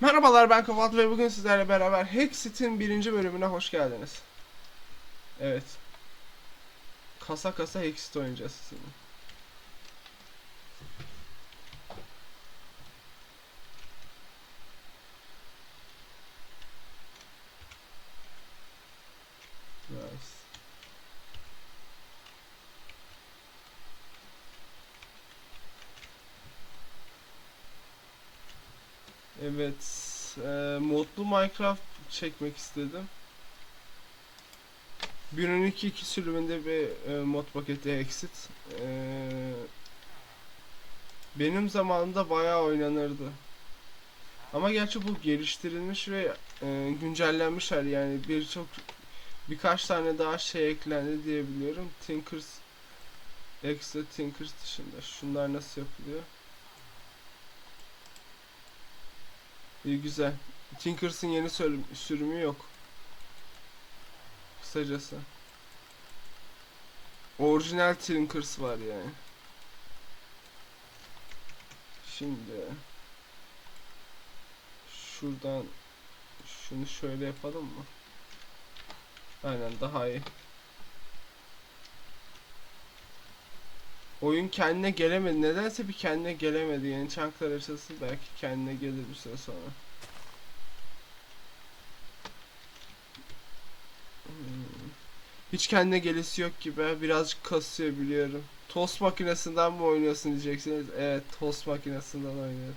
Merhabalar ben Kavat ve bugün sizlerle beraber Hexit'in birinci bölümüne hoş geldiniz. Evet. Kasa kasa Hexit oynayacağız sizinle. Nice. Evet, e, modlu Minecraft çekmek istedim. 1.12 2 sürümünde bir e, mod paketi exit. E, benim zamanımda bayağı oynanırdı. Ama gerçi bu geliştirilmiş ve e, güncellenmiş hali yani birçok birkaç tane daha şey eklendi diyebiliyorum. Tinkers Extra Tinkers dışında. Şunlar nasıl yapılıyor? İyi güzel. Tinkers'ın yeni sürüm- sürümü yok. Kısacası. Orijinal Tinkers var yani. Şimdi şuradan şunu şöyle yapalım mı? Aynen daha iyi. Oyun kendine gelemedi. Nedense bir kendine gelemedi. Yeni çanklar açılsın belki kendine gelir bir süre sonra. Hiç kendine gelesi yok gibi. Birazcık kasıyor biliyorum. Tost makinesinden mi oynuyorsun diyeceksiniz. Evet, tost makinesinden oynuyorum.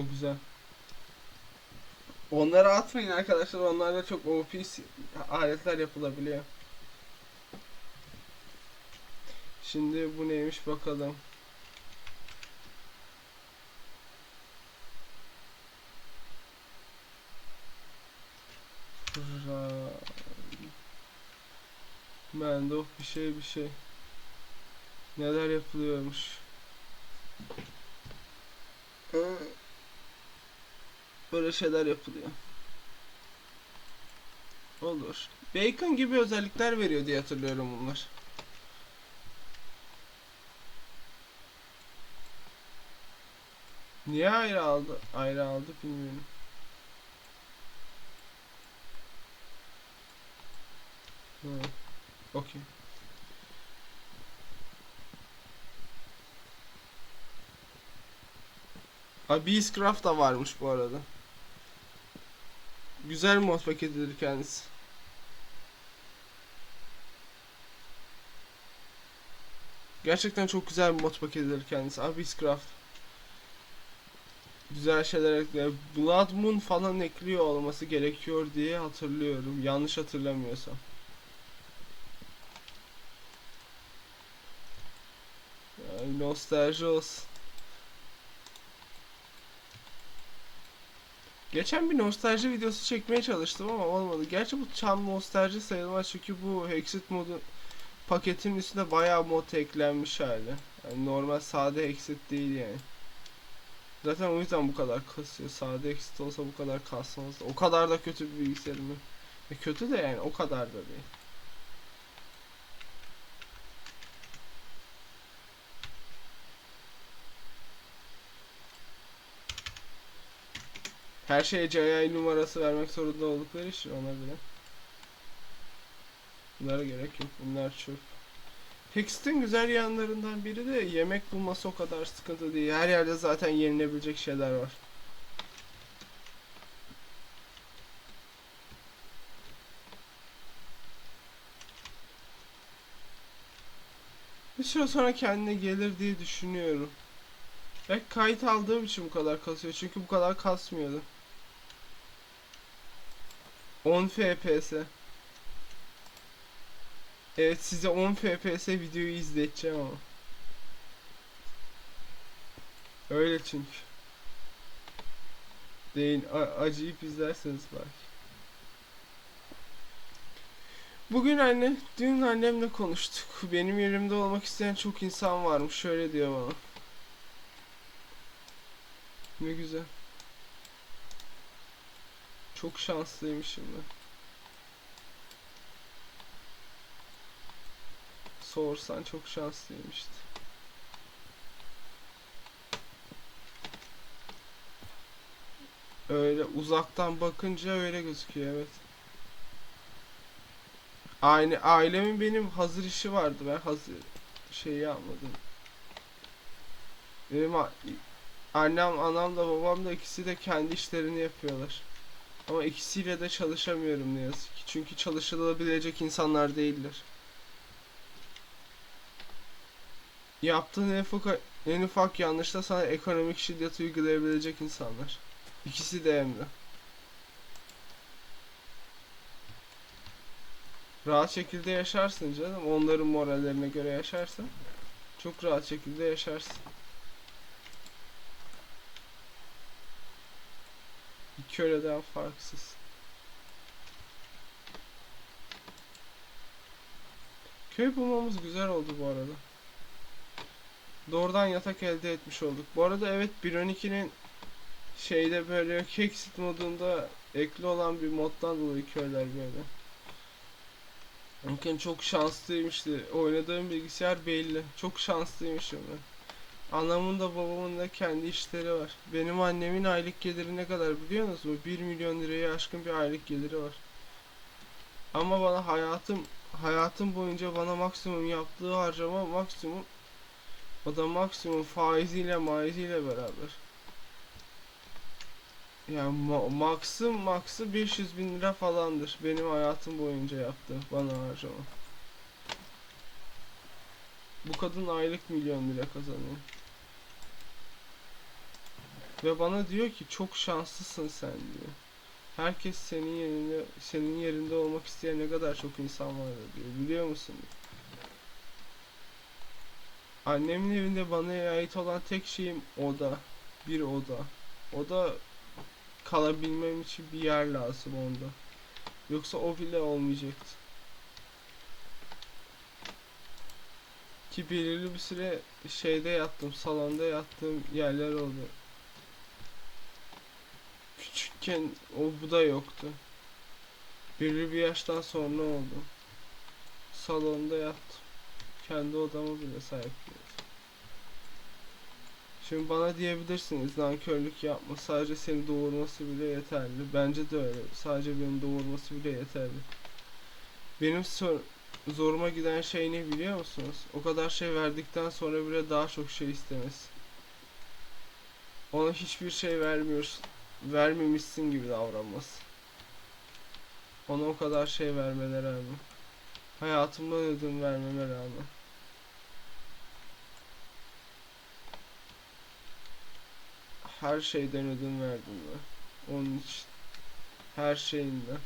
O güzel. Onları atmayın arkadaşlar. Onlarla çok OP aletler yapılabiliyor. Şimdi bu neymiş bakalım. Ra- Mendo bir şey bir şey. Neler yapılıyormuş. Ee, Böyle şeyler yapılıyor. Olur. Bacon gibi özellikler veriyor diye hatırlıyorum bunlar. Niye ayrı aldı? Ayrı aldı bilmiyorum. Ha. Okey. Ha Beastcraft da varmış bu arada. Güzel mod paketidir kendisi. Gerçekten çok güzel bir mod paketidir kendisi. Abi Beastcraft. Güzel şeyler ekliyor. Blood Moon falan ekliyor olması gerekiyor diye hatırlıyorum. Yanlış hatırlamıyorsam. Yani nostalji olsun. Geçen bir nostalji videosu çekmeye çalıştım ama olmadı. Gerçi bu tam nostalji sayılmaz çünkü bu Hexit modu paketin üstünde bayağı mod eklenmiş hali. Yani normal sade Hexit değil yani. Zaten o yüzden bu kadar kasıyor. Sade Hexit olsa bu kadar kasmaz. O kadar da kötü bir bilgisayarım. E kötü de yani o kadar da değil. Her şeye CI numarası vermek zorunda oldukları için ona göre. Bunlara gerek yok. Bunlar çöp. Hexit'in güzel yanlarından biri de yemek bulması o kadar sıkıntı değil. Her yerde zaten yenilebilecek şeyler var. Bir süre sonra kendine gelir diye düşünüyorum. Belki kayıt aldığım için bu kadar kasıyor. Çünkü bu kadar kasmıyordu. 10 FPS. Evet size 10 FPS videoyu izleteceğim ama. Öyle çünkü. Değil. acıyıp izlerseniz belki. Bugün anne, dün annemle konuştuk. Benim yerimde olmak isteyen çok insan varmış. Şöyle diyor bana. Ne güzel. Çok şanslıymışım ben. Sorsan çok şanslıyım işte. Öyle uzaktan bakınca öyle gözüküyor evet. Aynı ailemin benim hazır işi vardı. Ben hazır şey yapmadım. Benim annem, anam da babam da ikisi de kendi işlerini yapıyorlar. Ama ikisiyle de çalışamıyorum ne yazık ki. Çünkü çalışılabilecek insanlar değiller. Yaptığın en ufak, en ufak yanlışta sana ekonomik şiddet uygulayabilecek insanlar. İkisi de hem de. Rahat şekilde yaşarsın canım. Onların morallerine göre yaşarsan çok rahat şekilde yaşarsın. Köleden farksız. Köy bulmamız güzel oldu bu arada. Doğrudan yatak elde etmiş olduk. Bu arada evet 1.12'nin şeyde böyle exit modunda ekli olan bir moddan dolayı köyler böyle. Mümkün çok şanslıymıştı. Oynadığım bilgisayar belli. Çok şanslıymışım ben. Anamın da babamın da kendi işleri var. Benim annemin aylık geliri ne kadar biliyor musunuz? 1 milyon liraya aşkın bir aylık geliri var. Ama bana hayatım hayatım boyunca bana maksimum yaptığı harcama maksimum o da maksimum faiziyle maiziyle beraber. Yani ma maksı maksı 500 bin lira falandır. Benim hayatım boyunca yaptı bana harcama. Bu kadın aylık milyon lira kazanıyor. Ve bana diyor ki çok şanslısın sen diyor. Herkes senin yerinde senin yerinde olmak isteyen ne kadar çok insan var diyor. Biliyor musun? Annemin evinde bana ait olan tek şeyim oda. Bir oda. O da kalabilmem için bir yer lazım onda. Yoksa o bile olmayacaktı. Ki belirli bir süre şeyde yattım, salonda yattığım yerler oldu. Küçükken o bu da yoktu. Belirli bir yaştan sonra oldu. Salonda yattım. Kendi odama bile sahip değildim. Şimdi bana diyebilirsiniz nankörlük yapma sadece seni doğurması bile yeterli. Bence de öyle. Sadece beni doğurması bile yeterli. Benim zoruma giden şey ne biliyor musunuz? O kadar şey verdikten sonra bile daha çok şey istemesi. Ona hiçbir şey vermiyorsun, vermemişsin gibi davranması. Ona o kadar şey vermene rağmen. Hayatımdan ödün vermeme rağmen. her şeyden ödün verdim ben. Onun için. Her şeyinden.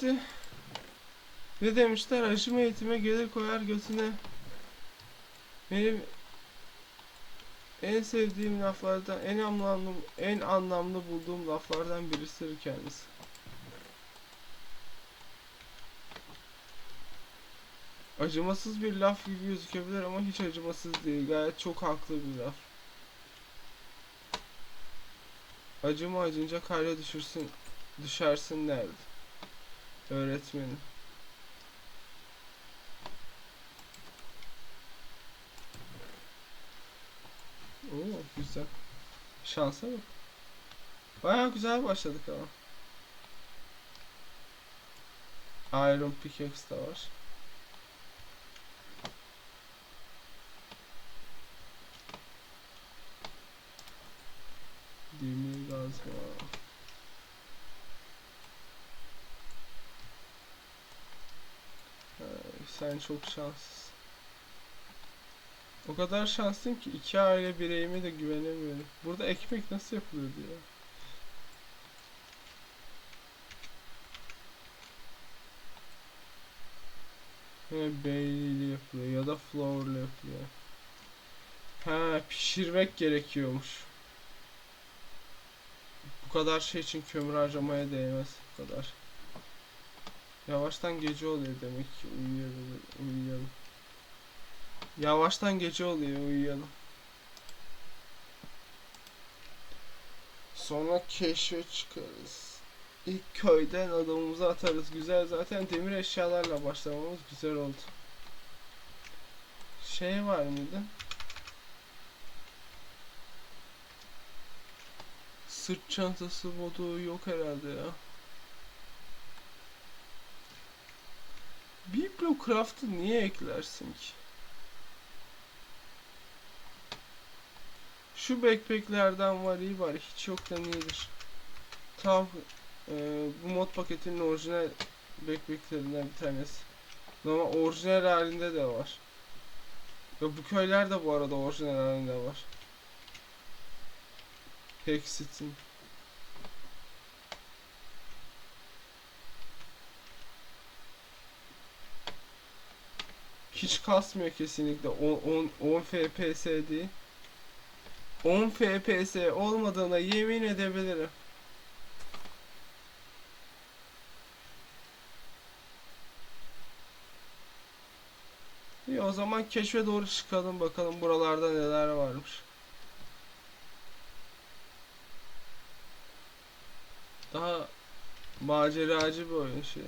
İşte. Ne demişler? Aşım eğitime gelir koyar götüne. Benim en sevdiğim laflardan, en anlamlı, en anlamlı bulduğum laflardan birisidir kendisi. Acımasız bir laf gibi gözükebilir ama hiç acımasız değil. Gayet çok haklı bir laf. Acıma acınca kayra düşürsün, düşersin derdi. Öğretmenim. Oo güzel. Şansa bak. Bayağı güzel başladık ama. Iron Pickaxe da var. Demir gazma. Sen çok şanslısın. O kadar şanslıyım ki iki aile bireyime de güvenemiyorum. Burada ekmek nasıl yapılıyordu ya? He beyliyle yapılıyor ya da flourla yapılıyor. Ha pişirmek gerekiyormuş. Bu kadar şey için kömür harcamaya değmez. Bu kadar. Yavaştan gece oluyor demek ki uyuyalım, uyuyalım. Yavaştan gece oluyor uyuyalım. Sonra keşfe çıkarız. İlk köyden adamımızı atarız. Güzel zaten demir eşyalarla başlamamız güzel oldu. Şey var mıydı? Sırt çantası modu yok herhalde ya. Bibliocraft'ı niye eklersin ki? Şu backpacklerden var iyi var. Hiç yoktan iyidir. Tam e, bu mod paketinin orijinal backpacklerinden bir tanesi. Ama orijinal halinde de var. Ve bu köyler de bu arada orijinal halinde var. Hexit'in. Hiç kasmıyor kesinlikle. 10 10 10 FPS değil. 10 FPS olmadığına yemin edebilirim. İyi o zaman keşfe doğru çıkalım bakalım buralarda neler varmış. Daha maceracı bir oyun şey.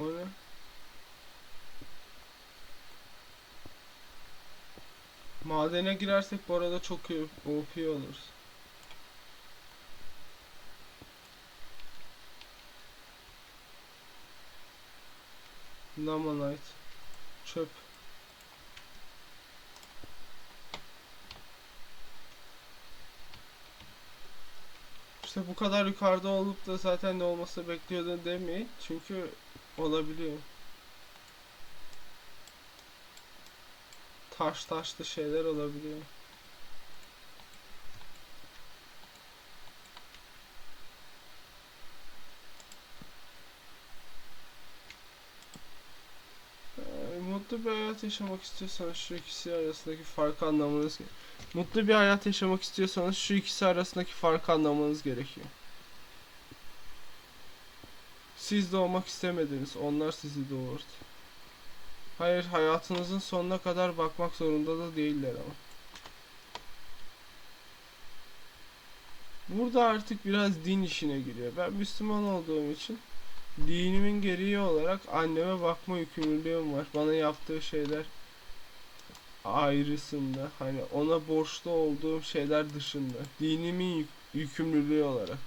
O ne? Madene girersek bu arada çok iyi OP oluruz. Namonite. Çöp. İşte bu kadar yukarıda olup da zaten ne olması bekliyordun demeyin. Çünkü olabiliyor. Taş taşlı şeyler olabiliyor. Ee, Mutlu bir hayat yaşamak istiyorsanız şu ikisi arasındaki farkı anlamanız gerekiyor. Mutlu bir hayat yaşamak istiyorsanız şu ikisi arasındaki farkı anlamanız gerekiyor. Siz doğmak istemediniz, onlar sizi doğurdu. Hayır, hayatınızın sonuna kadar bakmak zorunda da değiller ama. Burada artık biraz din işine giriyor. Ben Müslüman olduğum için dinimin gereği olarak anneme bakma yükümlülüğüm var. Bana yaptığı şeyler ayrısında. Hani ona borçlu olduğum şeyler dışında. Dinimin yük- yükümlülüğü olarak.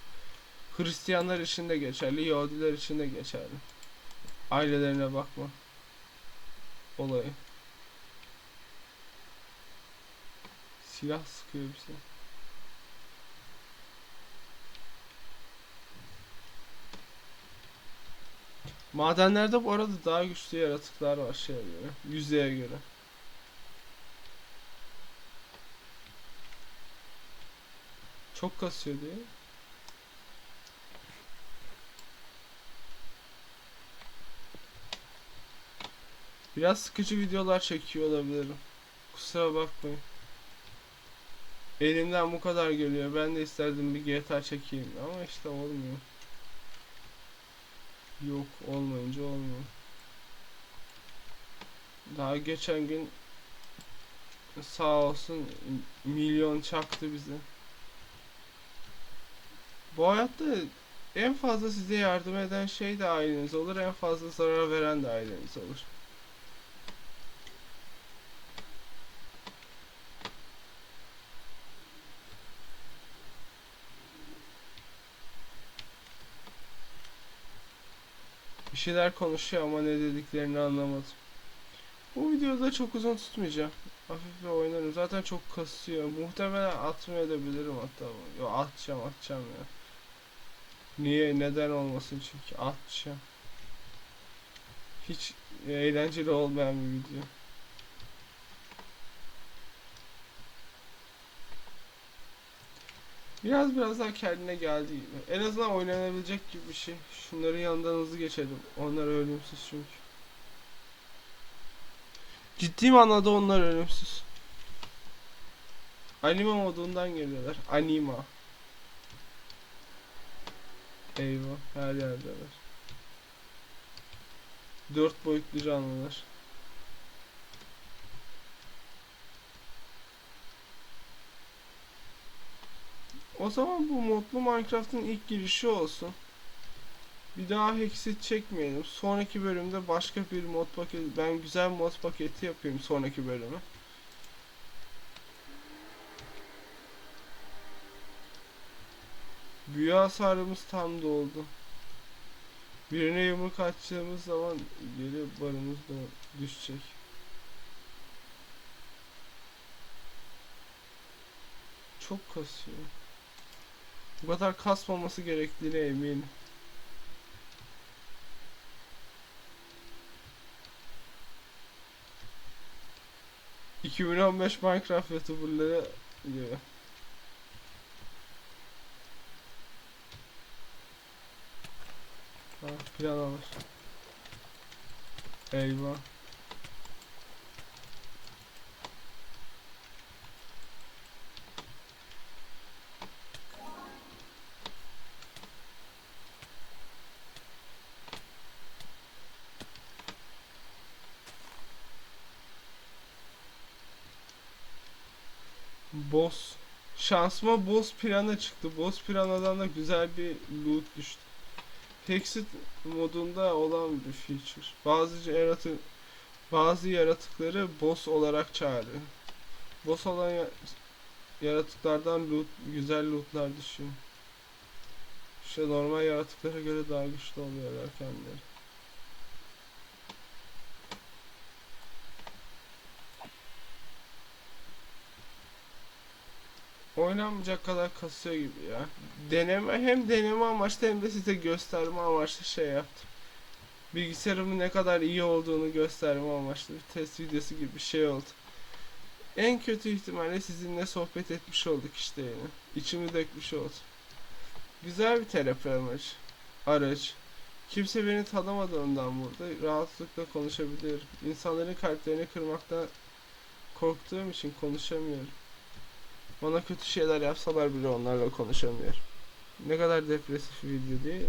Hristiyanlar için de geçerli, Yahudiler için de geçerli. Ailelerine bakma olayı. Silah sıkıyor bize. Madenlerde bu arada daha güçlü yaratıklar var şeye göre, yüzeye göre. Çok kasıyor diye. Biraz sıkıcı videolar çekiyor olabilirim. Kusura bakmayın. Elimden bu kadar geliyor. Ben de isterdim bir GTA çekeyim ama işte olmuyor. Yok olmayınca olmuyor. Daha geçen gün sağ olsun milyon çaktı bize. Bu hayatta en fazla size yardım eden şey de aileniz olur, en fazla zarar veren de aileniz olur. Şeyler konuşuyor ama ne dediklerini anlamadım. Bu videoda çok uzun tutmayacağım. Hafif bir oynarım. Zaten çok kasıyor. Muhtemelen atmayabilirim hatta. Yo atacağım atacağım ya. Niye? Neden olmasın çünkü atacağım. hiç eğlenceli olmayan bir video. Biraz biraz daha kendine geldi gibi. En azından oynanabilecek gibi bir şey. Şunların yanından hızlı geçelim. Onlar ölümsüz çünkü. Ciddi manada onlar ölümsüz. Anime modundan geliyorlar. Anima. Eyvah her yerdeler. Dört boyutlu canlılar. O zaman bu modlu Minecraft'ın ilk girişi olsun. Bir daha Hexit çekmeyelim. Sonraki bölümde başka bir mod paketi, ben güzel mod paketi yapayım sonraki bölüme. Büyü hasarımız tam doldu. Birine yumruk açtığımız zaman geri barımız da düşecek. Çok kasıyor. Bu kadar kasmaması gerektiğine eminim. ...2015 Minecraft YouTuber'ları gibi. Ha, plan alır. Eyvah. Boss. Şansıma boss pirana çıktı. Boss piranadan da güzel bir loot düştü. Hexit modunda olan bir feature. Bazı yaratık bazı yaratıkları boss olarak çağırıyor. Boss olan ya- yaratıklardan loot, güzel lootlar düşüyor. İşte normal yaratıklara göre daha güçlü oluyorlar kendileri. Oynanmayacak kadar kasıyor gibi ya. Deneme hem deneme amaçlı hem de size gösterme amaçlı şey yaptım. Bilgisayarımın ne kadar iyi olduğunu gösterme amaçlı bir test videosu gibi bir şey oldu. En kötü ihtimalle sizinle sohbet etmiş olduk işte yine. İçimi dökmüş oldum. Güzel bir terapi amacı. Araç. Kimse beni tanımadığından burada rahatlıkla konuşabiliyorum. İnsanların kalplerini kırmaktan korktuğum için konuşamıyorum. Bana kötü şeyler yapsalar bile onlarla konuşamıyorum. Ne kadar depresif bir video değil mi?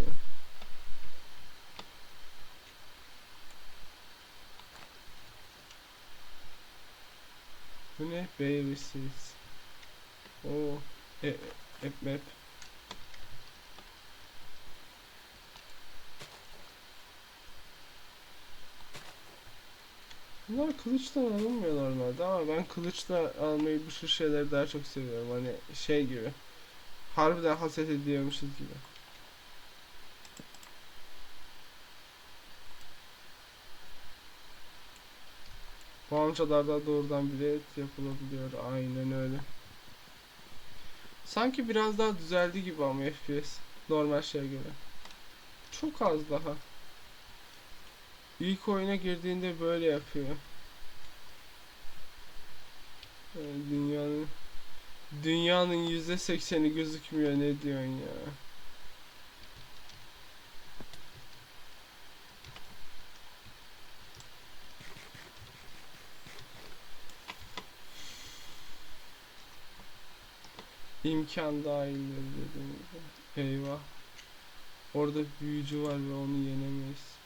Bu ne? Baby seeds. Oo. E, e, e, map. Bunlar kılıçtan alınmıyor normalde ama ben kılıçla almayı bu tür şeyleri daha çok seviyorum. Hani şey gibi. Harbiden haset ediyormuşuz gibi. Bu amcalarda doğrudan bile et yapılabiliyor. Aynen öyle. Sanki biraz daha düzeldi gibi ama FPS. Normal şeye göre. Çok az daha. İlk oyuna girdiğinde böyle yapıyor. Yani dünyanın dünyanın yüzde sekseni gözükmüyor ne diyorsun ya? İmkan dahilleri dediğim gibi. Eyvah. Orada büyücü var ve onu yenemeyiz.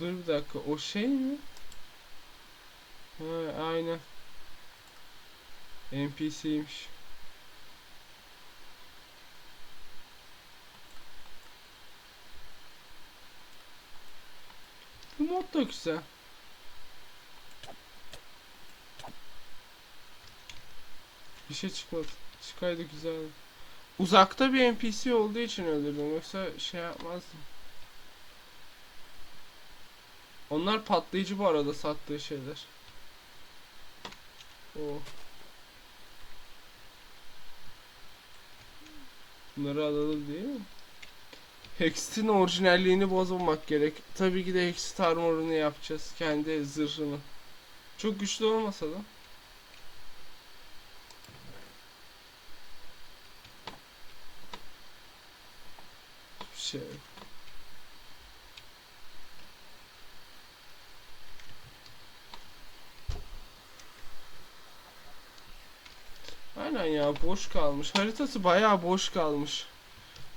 Dur bir dakika o şey mi? Ha aynen. NPC'ymiş. Bu mod da güzel. Bir şey çıkmadı. Çıkaydı güzel. Uzakta bir NPC olduğu için öldürdüm yoksa şey yapmazdım. Onlar patlayıcı bu arada sattığı şeyler. Oh. Bunları alalım değil mi? Hexit'in orijinalliğini bozmamak gerek. Tabii ki de Hexit armorunu yapacağız. Kendi zırhını. Çok güçlü olmasa da. Şey. Aynen ya boş kalmış. Haritası bayağı boş kalmış.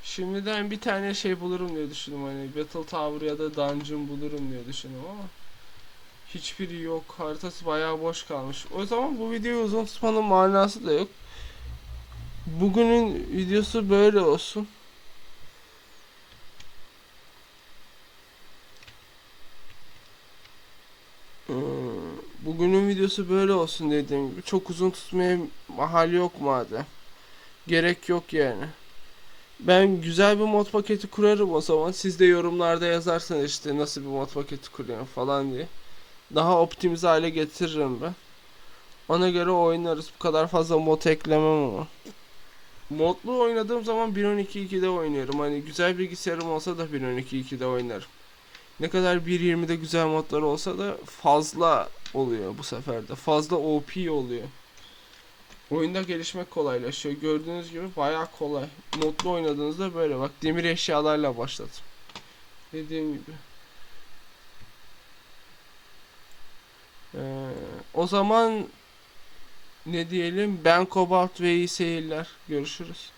Şimdiden bir tane şey bulurum diye düşündüm hani Battle Tower ya da Dungeon bulurum diye düşündüm ama hiçbiri yok. Haritası bayağı boş kalmış. O zaman bu videoyu uzun tutmanın manası da yok. Bugünün videosu böyle olsun. Ee, Bugünün videosu böyle olsun dediğim gibi. Çok uzun tutmaya mahal yok madem. Gerek yok yani. Ben güzel bir mod paketi kurarım o zaman. Siz de yorumlarda yazarsanız işte nasıl bir mod paketi kuruyorum falan diye. Daha optimize hale getiririm ben. Ona göre oynarız. Bu kadar fazla mod eklemem ama. Modlu oynadığım zaman 1.12.2'de oynuyorum. Hani güzel bilgisayarım olsa da 1.12.2'de oynarım. Ne kadar 1.20'de güzel modlar olsa da fazla oluyor bu sefer de. Fazla OP oluyor. Oyunda gelişmek kolaylaşıyor. Gördüğünüz gibi bayağı kolay. Modlu oynadığınızda böyle bak demir eşyalarla başladım. Dediğim gibi. Ee, o zaman ne diyelim? Ben Kobalt ve iyi seyirler. Görüşürüz.